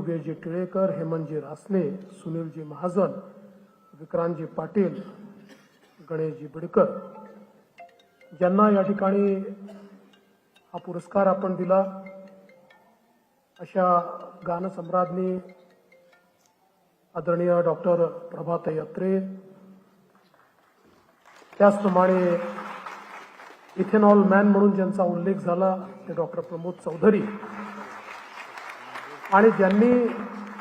योगेशजी टिळेकर हेमंतजी रासने सुनीलजी महाजन विक्रांतजी पाटील गणेशजी बिडकर ज्यांना या ठिकाणी हा पुरस्कार आपण दिला. अशा गानसम्राज्ञी आदरणीय डॉक्टर प्रभात यत्रे. त्याचप्रमाणे इथेनॉल मॅन म्हणून ज्यांचा उल्लेख झाला ते डॉक्टर प्रमोद चौधरी. आणि ज्यांनी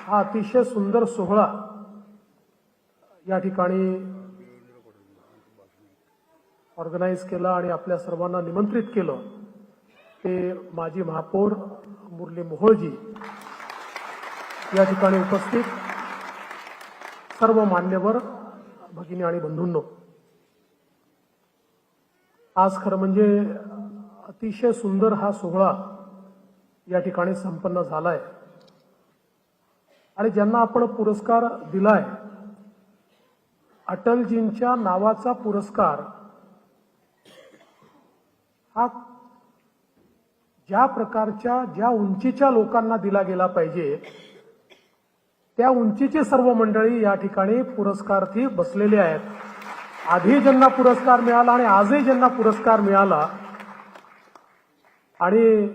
हा अतिशय सुंदर सोहळा या ठिकाणी ऑर्गनाईज केला आणि आपल्या सर्वांना निमंत्रित केलं ते माजी महापौर मुरली मोहोळजी या ठिकाणी उपस्थित सर्व मान्यवर भगिनी आणि बंधूंनो. आज खरं म्हणजे अतिशय सुंदर हा सोहळा या ठिकाणी संपन्न झाला आहे आणि ज्यांना आपण पुरस्कार दिलाय अटलजींच्या नावाचा पुरस्कार हा ज्या प्रकारच्या ज्या उंचीच्या लोकांना दिला गेला पाहिजे त्या उंचीची सर्व मंडळी या ठिकाणी पुरस्कार्थी बसलेले आहेत. आधी ज्यांना पुरस्कार मिळाला आणि आजही ज्यांना पुरस्कार मिळाला आणि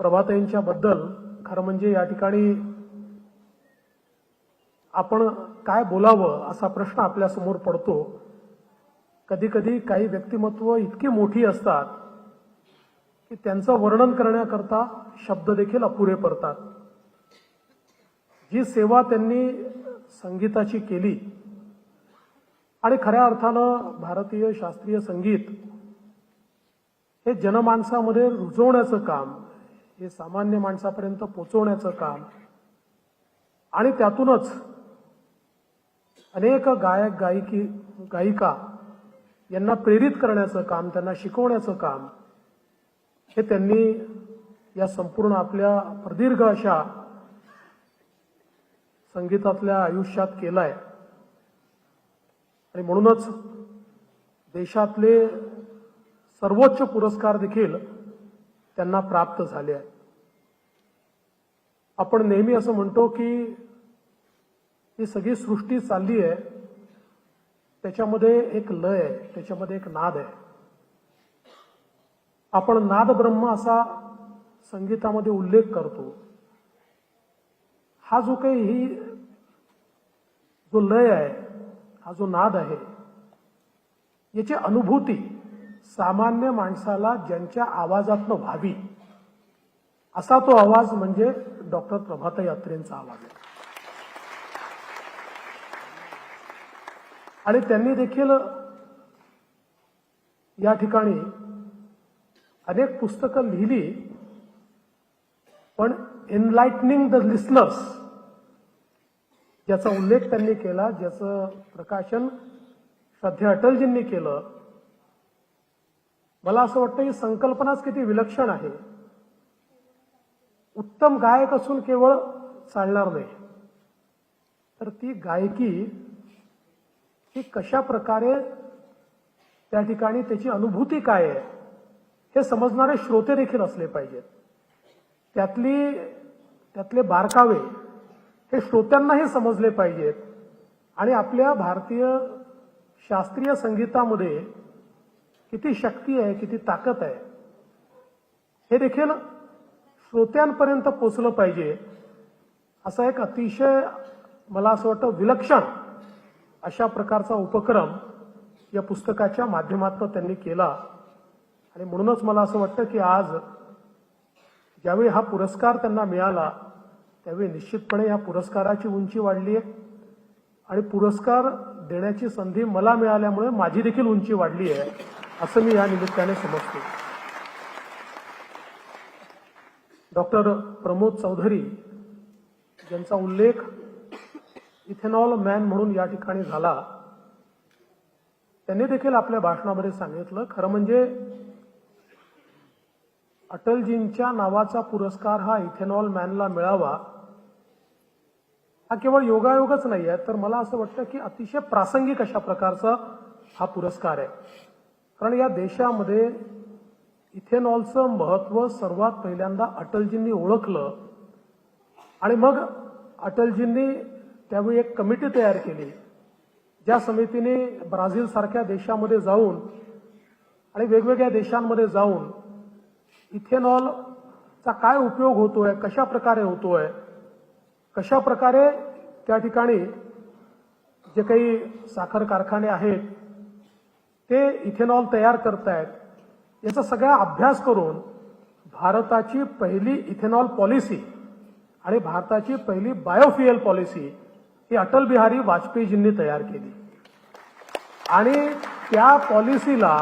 प्रभाताईंच्या बद्दल खरं म्हणजे या ठिकाणी आपण काय बोलावं असा प्रश्न आपल्यासमोर पडतो. कधी कधी काही व्यक्तिमत्व इतकी मोठी असतात की त्यांचं वर्णन करण्याकरता शब्द देखील अपुरे पडतात. जी सेवा त्यांनी संगीताची केली आणि खऱ्या अर्थानं भारतीय शास्त्रीय संगीत हे जनमानसामध्ये रुजवण्याचं काम हे सामान्य माणसापर्यंत पोचवण्याचं काम आणि त्यातूनच अनेक गायक गायकी गायिका यांना प्रेरित करण्याचं काम त्यांना शिकवण्याचं काम हे त्यांनी या संपूर्ण आपल्या प्रदीर्घ अशा संगीतातल्या आयुष्यात केलाय. आणि म्हणूनच देशातले सर्वोच्च पुरस्कार देखील त्यांना प्राप्त झाले आहेत. आपण नेहमी असं म्हणतो की ही सगळी सृष्टी चालली आहे. त्याच्यामध्ये एक लय आहे. त्याच्यामध्ये एक नाद आहे. आपण नाद ब्रह्म असा संगीतामध्ये उल्लेख करतो. हा जो काही ही जो लय आहे हा जो नाद आहे याची अनुभूती सामान्य माणसाला ज्यांच्या आवाजातनं व्हावी. असा तो आवाज म्हणजे डॉक्टर प्रभाताई अत्रेंचा आवाज आहे. आणि त्यांनी देखील या ठिकाणी अनेक पुस्तकं लिहिली पण एनलाइटनिंग द लिस्नर्स ज्याचा उल्लेख त्यांनी केला ज्याचं प्रकाशन श्रद्धा अटलजींनी केलं. मला असं वाटतं ही संकल्पनाच किती विलक्षण आहे. उत्तम गायक असून केवळ चालणार नाही. तर ती गायकी की कशा प्रकारे त्या ठिकाणी त्याची अनुभूती काय आहे हे समजणारे श्रोते देखील असले पाहिजेत. त्यातली त्यातले बारकावे हे श्रोत्यांनाही समजले पाहिजेत. आणि आपल्या भारतीय शास्त्रीय संगीतामध्ये किती शक्ती आहे किती ताकद आहे हे देखील श्रोत्यांपर्यंत पोचलं पाहिजे. असा एक अतिशय मला असं वाटतं विलक्षण अशा प्रकारचा उपक्रम या पुस्तकाच्या माध्यमातून त्यांनी केला. आणि म्हणूनच मला असं वाटतं की आज ज्यावेळी हा पुरस्कार त्यांना मिळाला त्यावेळी निश्चितपणे या पुरस्काराची उंची वाढली आहे. आणि पुरस्कार देण्याची संधी मला मिळाल्यामुळे माझी देखील उंची वाढली आहे असं मी या निमित्ताने समजतो. डॉक्टर प्रमोद चौधरी ज्यांचा उल्लेख इथेनॉल मॅन म्हणून या ठिकाणी झाला. त्यांनी देखील आपल्या भाषणामध्ये सांगितलं खरं म्हणजे अटलजींच्या नावाचा पुरस्कार हा इथेनॉल मॅनला मिळावा. हा केवळ योगायोगच नाही आहे तर मला असं वाटतं की अतिशय प्रासंगिक अशा प्रकारचा हा पुरस्कार आहे. कारण या देशामध्ये इथेनॉलचं महत्त्व सर्वात पहिल्यांदा अटलजींनी ओळखलं आणि मग अटलजींनी त्यावेळी एक कमिटी तयार केली. ज्या समितीने ब्राझील सारख्या देशामध्ये जाऊन आणि वेगवेगळ्या देशांमध्ये जाऊन इथेनॉलचा काय उपयोग होतोय कशा प्रकारे होतोय कशा प्रकारे त्या ठिकाणी जे काही साखर कारखाने आहेत ते इथेनॉल तयार करतायत याचा सगळा अभ्यास करून भारताची पहिली इथेनॉल पॉलिसी आणि भारताची पहिली बायोफ्युएल पॉलिसी ही अटल बिहारी वाजपेयीजींनी तयार केली. आणि त्या पॉलिसीला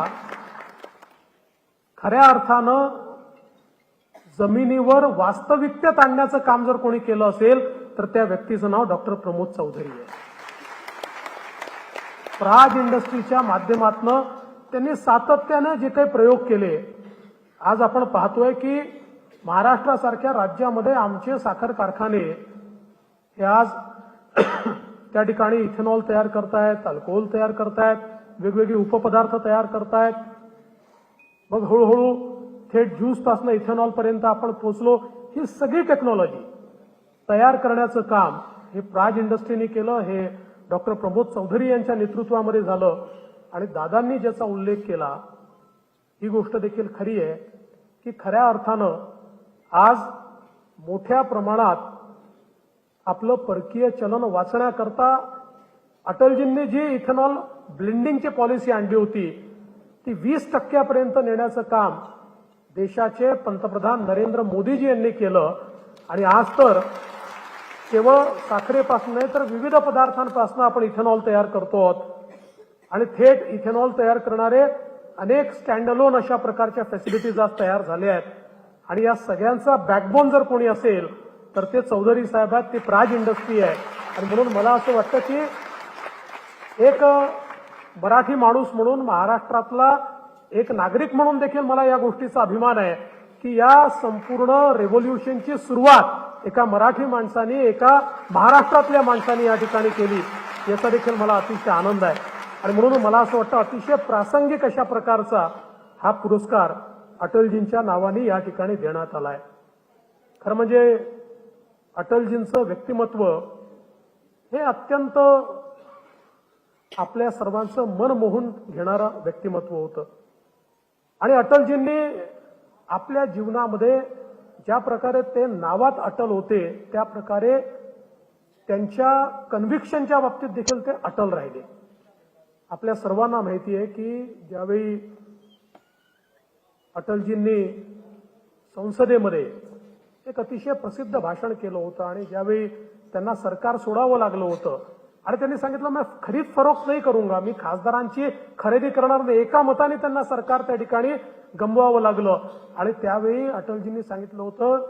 खऱ्या अर्थानं जमिनीवर वास्तविकतेत आणण्याचं काम जर कोणी केलं असेल तर त्या व्यक्तीचं नाव डॉक्टर प्रमोद चौधरी आहे. प्राज इंडस्ट्रीच्या माध्यमातनं त्यांनी सातत्यानं जे काही प्रयोग केले आज आपण पाहतोय की महाराष्ट्रासारख्या राज्यामध्ये आमचे साखर कारखाने हे आज त्या ठिकाणी इथेनॉल तयार करतायत अल्कोहोल तयार करतायत वेगवेगळे उपपदार्थ तयार करतायत. मग हळूहळू थेट ज्यूसपासून इथेनॉल पर्यंत आपण पोहोचलो. ही सगळी टेक्नॉलॉजी तयार करण्याचं काम हे प्राज इंडस्ट्रीने केलं. हे डॉक्टर प्रमोद चौधरी यांच्या नेतृत्वामध्ये झालं. आणि दादांनी ज्याचा उल्लेख केला ही गोष्ट देखील खरी आहे की खऱ्या अर्थानं आज मोठ्या प्रमाणात आपलं परकीय चलन वाचण्याकरता अटलजींनी जी इथेनॉल ब्लेंडिंगची पॉलिसी आणली होती ती वीस टक्क्यापर्यंत नेण्याचं काम देशाचे पंतप्रधान नरेंद्र मोदीजी यांनी केलं. आणि आज तर केवळ साखरेपासून नाही तर विविध पदार्थांपासून आपण इथेनॉल तयार करतो आहोत. आणि थेट इथेनॉल तयार करणारे अनेक स्टँडअलोन अशा प्रकारच्या फॅसिलिटीज आज तयार झाल्या आहेत. आणि या सगळ्यांचा बॅकबोन जर कोणी असेल तर ते चौधरी साहेब आहेत ते प्राज इंडस्ट्री आहे. आणि म्हणून मला असं वाटतं की एक मराठी माणूस म्हणून महाराष्ट्रातला एक नागरिक म्हणून देखील मला या गोष्टीचा अभिमान आहे की या संपूर्ण रेव्होल्युशनची सुरुवात एका मराठी माणसाने एका महाराष्ट्रातल्या माणसाने या ठिकाणी केली याचा देखील मला अतिशय आनंद आहे. आणि म्हणून मला असं वाटतं अतिशय प्रासंगिक अशा प्रकारचा हा पुरस्कार अटलजींच्या नावाने या ठिकाणी देण्यात आला आहे. खरं म्हणजे अटलजींचं व्यक्तिमत्व हे अत्यंत आपल्या सर्वांचं मन मोहून घेणारं व्यक्तिमत्व होतं. आणि अटलजींनी आपल्या जीवनामध्ये ज्या प्रकारे ते नावात अटल होते त्या प्रकारे त्यांच्या कन्व्हिक्शनच्या बाबतीत देखील ते अटल राहिले. आपल्या सर्वांना माहिती आहे की ज्यावेळी अटलजींनी संसदेमध्ये एक अतिशय प्रसिद्ध भाषण केलं होतं आणि ज्यावेळी त्यांना सरकार सोडावं लागलं होतं आणि त्यांनी सांगितलं मी खरीद फरोख नाही करूंगा. मी खासदारांची खरेदी करणार नाही. एका मताने त्यांना सरकार त्या ठिकाणी गमवावं लागलं. आणि त्यावेळी अटलजींनी सांगितलं होतं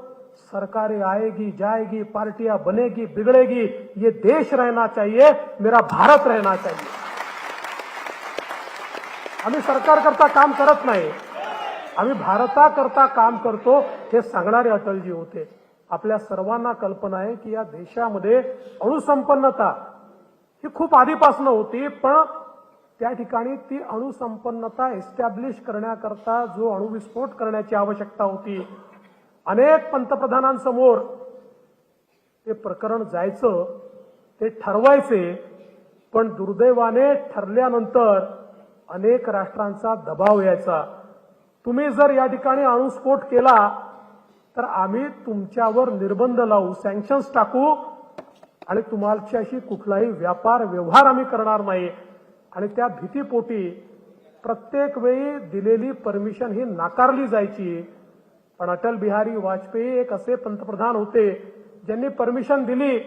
सरकारें आएगी जाएगी पार्टियां बनेगी बिगड़ेगी. ये देश रहना चाहिए मेरा भारत रहना चाहिए. आम्ही सरकार करता काम करत नाही. आम्ही भारताकरता काम करतो हे सांगणारे अटलजी होते. आपल्या सर्वांना कल्पना आहे की या देशामध्ये अणुसंपन्नता ही खूप आधीपासून होती पण त्या ठिकाणी ती अणुसंपन्नता एस्टॅब्लिश करण्याकरता जो अणुविस्फोट करण्याची आवश्यकता होती. अनेक पंतप्रधानांसमोर ते प्रकरण जायचं ते ठरवायचे पण दुर्दैवाने ठरल्यानंतर अनेक राष्ट्रांचा दबाव यायचा. तुम्ही जर या ठिकाणी अणुस्फोट केला तर आम्ही तुमच्यावर निर्बंध लावू सँक्शन्स टाकू आणि तुमच्याशी कुठलाही व्यापार व्यवहार आम्ही करणार नाही. आणि त्या भीतीपोटी प्रत्येक वेळी दिलेली परमिशन ही नाकारली जायची. पण अटल बिहारी वाजपेयी एक असे पंतप्रधान होते ज्यांनी परमिशन दिली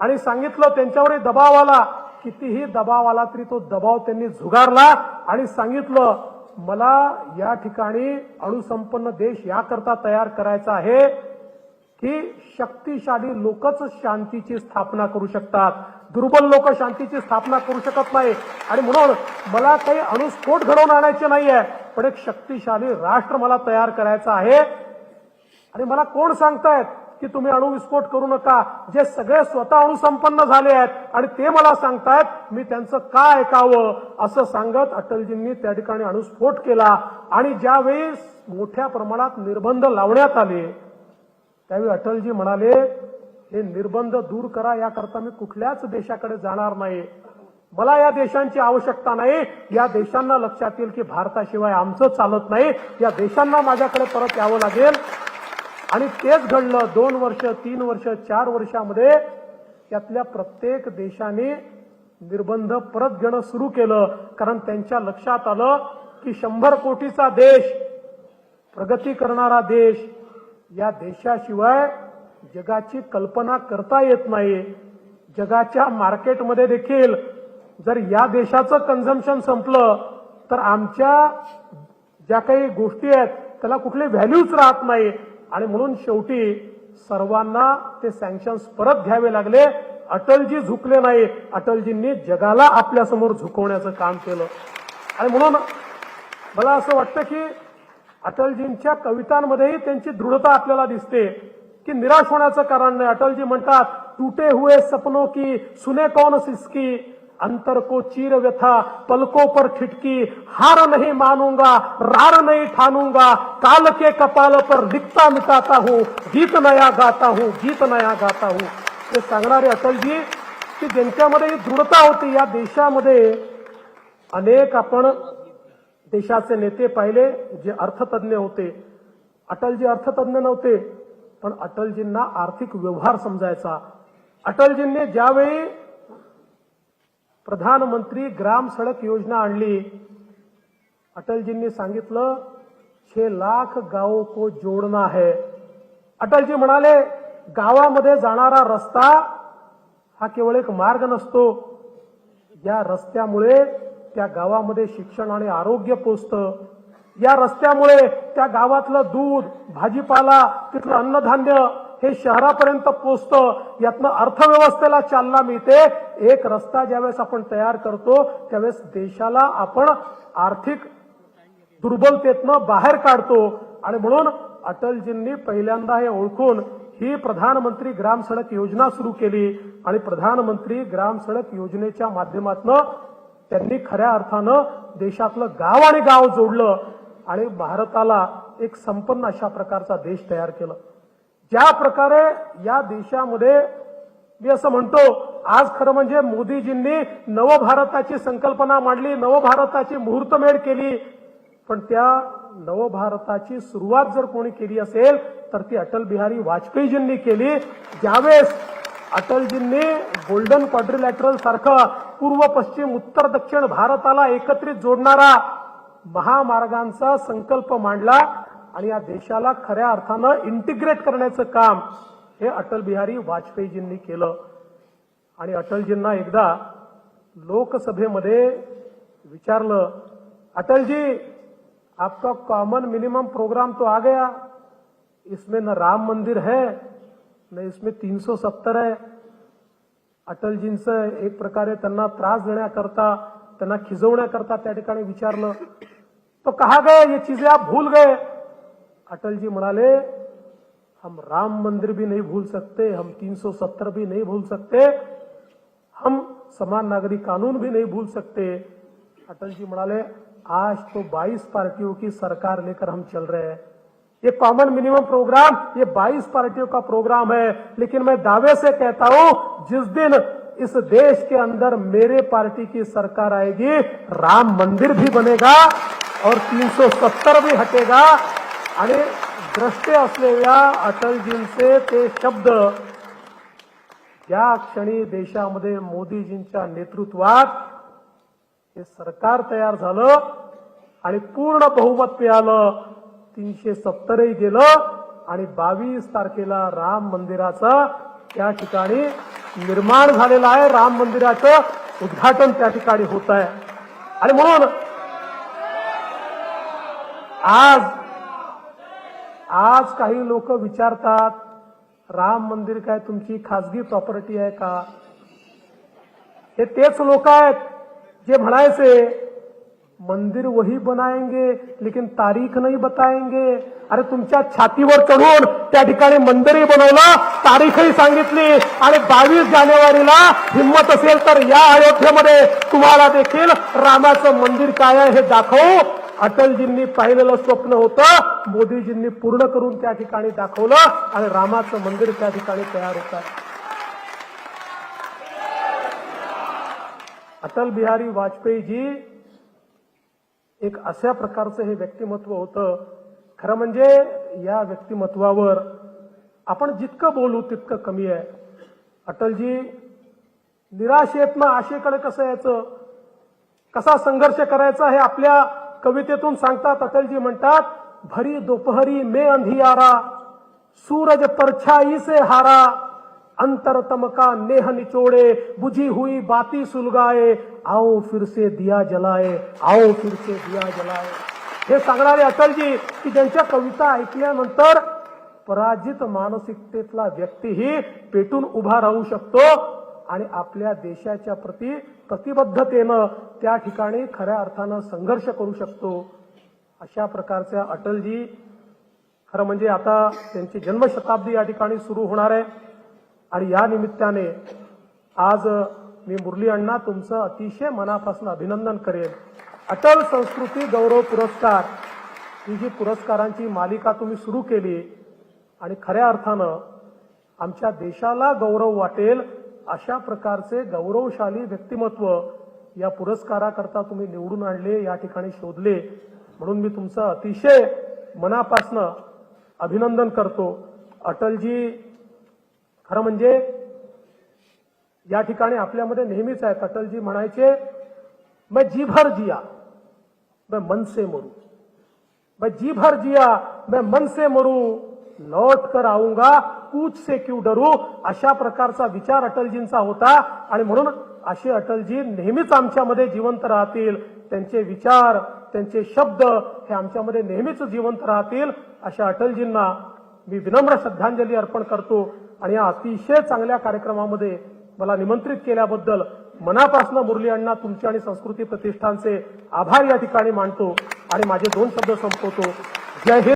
आणि सांगितलं त्यांच्यावरही दबाव आला. कितीही दबाव आला तरी तो दबाव त्यांनी झुगारला आणि सांगितलं मला या ठिकाणी अणुसंपन्न देश याकरता तयार करायचा आहे की शक्तिशाली लोकच शांतीची स्थापना करू शकतात. दुर्बल लोक शांतीची स्थापना करू शकत नाही. आणि म्हणून मला काही अणुस्फोट घडवून आणायचे नाहीये पण एक शक्तिशाली राष्ट्र मला तयार करायचं आहे. आणि मला कोण सांगतायत? की तुम्ही अणुविस्फोट करू नका. जे सगळे स्वतः अणुसंपन्न झाले आहेत आणि ते मला सांगतायत मी त्यांचं का ऐकावं? असं सांगत अटलजींनी त्या ठिकाणी अणुस्फोट केला आणि ज्यावेळी मोठ्या प्रमाणात निर्बंध लावण्यात आले त्यावेळी अटलजी म्हणाले हे निर्बंध दूर करा याकरता मी कुठल्याच देशाकडे जाणार नाही. मला या देशांची आवश्यकता नाही. या देशांना लक्षात येईल की भारताशिवाय आमचं चालत नाही. या देशांना माझ्याकडे परत यावं लागेल. आणि तेच घडलं दोन वर्ष तीन वर्ष चार वर्षामध्ये. त्यातल्या प्रत्येक देशाने निर्बंध परत घेणं सुरू केलं. कारण त्यांच्या लक्षात आलं की शंभर कोटीचा देश प्रगती करणारा देश या देशाशिवाय जगाची कल्पना करता येत नाही. जगाच्या मार्केटमध्ये देखील जर या देशाचं कन्झम्पन संपलं तर आमच्या ज्या काही गोष्टी आहेत त्याला कुठली व्हॅल्यूच राहत नाही. आणि म्हणून शेवटी सर्वांना ते सँक्शन्स परत घ्यावे लागले. अटलजी झुकले नाही. अटलजींनी जगाला आपल्यासमोर झुकवण्याचं काम केलं. आणि म्हणून मला असं वाटतं की अटलजींच्या कवितांमध्येही त्यांची दृढता आपल्याला दिसते. की निराश होण्याचं कारण नाही. अटलजी म्हणतात टुटे हुए सपनो की सुने कौन सिस्की? अंतर को चीर व्यथा पलकों पर ठिटकी हार नहीं मानूंगा रार नहीं ठानूंगा काल के कपाल पर लिखता मिटाता हूँ गीत नया गाता हूँ गीत नया गाता हूँ। हे सांगणारे अटलजी की ज्यांच्यामध्ये दृढता होती या देशामध्ये अनेक आपण देशाचे नेते पाहिले जे अर्थतज्ञ होते. अटलजी अर्थतज्ञ नव्हते पण अटलजींना आर्थिक व्यवहार समजायचा. अटलजींनी ज्यावेळी प्रधानमंत्री ग्राम सडक योजना आणली. अटलजींनी सांगितलं छे लाख गावों को जोडना आहे. अटलजी म्हणाले गावामध्ये जाणारा रस्ता हा केवळ एक मार्ग नसतो. या रस्त्यामुळे त्या गावामध्ये शिक्षण आणि आरोग्य पोचतं. या रस्त्यामुळे त्या गावातलं दूध भाजीपाला तिथलं अन्नधान्य हे शहरापर्यंत पोचतं यातनं अर्थव्यवस्थेला चालना मिळते. एक रस्ता ज्यावेळेस आपण तयार करतो त्यावेळेस देशाला आपण आर्थिक दुर्बलतेतनं बाहेर काढतो. आणि म्हणून अटलजींनी पहिल्यांदा हे ओळखून ही प्रधानमंत्री ग्राम सडक योजना सुरू केली. आणि प्रधानमंत्री ग्राम सडक योजनेच्या माध्यमातून त्यांनी खऱ्या अर्थानं देशातलं गाव आणि गाव जोडलं आणि भारताला एक संपन्न अशा प्रकारचा देश तयार केलं. ज्या प्रकारे या देशामध्ये मी असं म्हणतो आज खरं म्हणजे मोदीजींनी नवभारताची संकल्पना मांडली नवभारताची मुहूर्तमेढ केली. पण त्या नवभारताची सुरुवात जर कोणी केली असेल तर ती अटल बिहारी वाजपेयीजींनी केली. ज्यावेळेस अटलजींनी गोल्डन क्वाड्रिलॅटरल सारखं पूर्व पश्चिम उत्तर दक्षिण भारताला एकत्रित जोडणारा महामार्गांचा संकल्प मांडला. आणि या देशाला खऱ्या अर्थानं इंटिग्रेट करण्याचं काम हे अटल बिहारी वाजपेयीजींनी केलं. आणि अटलजींना एकदा लोकसभेमध्ये विचारलं अटलजी आपका कॉमन मिनिमम प्रोग्राम तो आ गया. इसमें न राम मंदिर है न इसमें 370 है. अटलजींचं एक प्रकारे त्यांना त्रास देण्याकरता त्यांना खिजवण्याकरता त्या ठिकाणी विचारलं. तो कहा गए? ये चीजें आप भूल गए. अटल जी म्हणाले हम राम मंदिर भी नहीं भूल सकते, हम 370 भी नहीं भूल सकते, हम समान नागरिक कानून भी नहीं भूल सकते। अटल जी म्हणाले आज तो 22 पार्टियों की सरकार लेकर हम चल रहे हैं। ये कॉमन मिनिमम प्रोग्राम ये 22 पार्टियों का प्रोग्राम है, लेकिन मैं दावे से कहता हूँ, जिस दिन इस देश के अंदर मेरे पार्टी की सरकार आएगी, राम मंदिर भी बनेगा और 370 भी हटेगा। आणि द्रष्टे असलेल्या अटलजींचे ते शब्द या क्षणी देशामध्ये मोदीजींच्या नेतृत्वात हे सरकार तयार झालं आणि पूर्ण बहुमत मिळालं. तीनशे सत्तरही गेलं आणि बावीस तारखेला राम मंदिराचं त्या ठिकाणी निर्माण झालेलं आहे. राम मंदिराचं उद्घाटन त्या ठिकाणी होत आहे. आणि म्हणून आज आज काही लोक विचारतात राम मंदिर काय तुमची खासगी प्रॉपर्टी आहे का? हे तेच लोक आहेत जे म्हणायचे मंदिर वही बनाएंगे लेकिन तारीख नाही बताएंगे. अरे तुमच्या छातीवर चढून त्या ठिकाणी मंदिरही बनवलं तारीखही सांगितली आणि बावीस जानेवारीला हिंमत असेल तर या अयोध्येमध्ये तुम्हाला देखील रामाचं मंदिर काय आहे हे दाखवू. अटलजींनी पाहिलेलं स्वप्न होतं. मोदीजींनी पूर्ण करून त्या ठिकाणी दाखवलं आणि रामाचं मंदिर त्या ठिकाणी तयार होत. अटल बिहारी वाजपेयीजी एक अशा प्रकारचं हे व्यक्तिमत्व होतं. खरं म्हणजे या व्यक्तिमत्वावर आपण जितकं बोलू तितकं कमी आहे. अटलजी निराशेतनं आशेकडे कसं यायचं? कसा संघर्ष करायचा हे आपल्या कवितेतून सांगतात अटलजी म्हणतात भरी दोपहरी मे अंधियारा सूरज परछाई से हारा अंतर तमका नेह निचोड़े बुझी हुई बाती सुलगाए आओ फिर से दिया जलाए आओ फिर से दिया जलाए। हे सांगणारे अटलजी की ज्यांच्या कविता ऐकल्यानंतर पराजित मानसिकतेतला व्यक्तीही पेटून उभा राहू शकतो आणि आपल्या देशाच्या प्रती प्रतिबद्धतेनं त्या ठिकाणी खऱ्या अर्थानं संघर्ष करू शकतो अशा प्रकारच्या अटलजी खरं म्हणजे आता त्यांची जन्मशताब्दी या ठिकाणी सुरू होणार आहे. आणि या निमित्ताने आज मी मुरली अण्णा तुमचं अतिशय मनापासून अभिनंदन करेन. अटल संस्कृती गौरव पुरस्कार ही जी पुरस्कारांची मालिका तुम्ही सुरू केली आणि खऱ्या अर्थानं आमच्या देशाला गौरव वाटेल अशा प्रकारचे गौरवशाली व्यक्तिमत्व या पुरस्काराकरता तुम्ही निवडून आणले या ठिकाणी शोधले. म्हणून मी तुमचं अतिशय मनापासनं अभिनंदन करतो. अटलजी खरं म्हणजे या ठिकाणी आपल्यामध्ये नेहमीच आहेत. अटलजी म्हणायचे मैं जी भर जिया मैं मन से मरू. मैं जी भर जिया मैं मन से मरू. लौट कर आऊंगा कूच से क्यू डरू? अशा प्रकारचा विचार अटलजींचा होता. आणि म्हणून असे अटलजी नेहमीच आमच्यामध्ये जिवंत राहतील. त्यांचे विचार त्यांचे शब्द हे आमच्यामध्ये नेहमीच जिवंत राहतील अशा अटलजींना मी विनम्र श्रद्धांजली अर्पण करतो. आणि या अतिशय चांगल्या कार्यक्रमामध्ये मला निमंत्रित केल्याबद्दल मनापासून मुरली अण्णा तुमचे आणि संस्कृती प्रतिष्ठानचे आभार या ठिकाणी मानतो. आणि माझे दोन शब्द संपवतो. जय हिंद.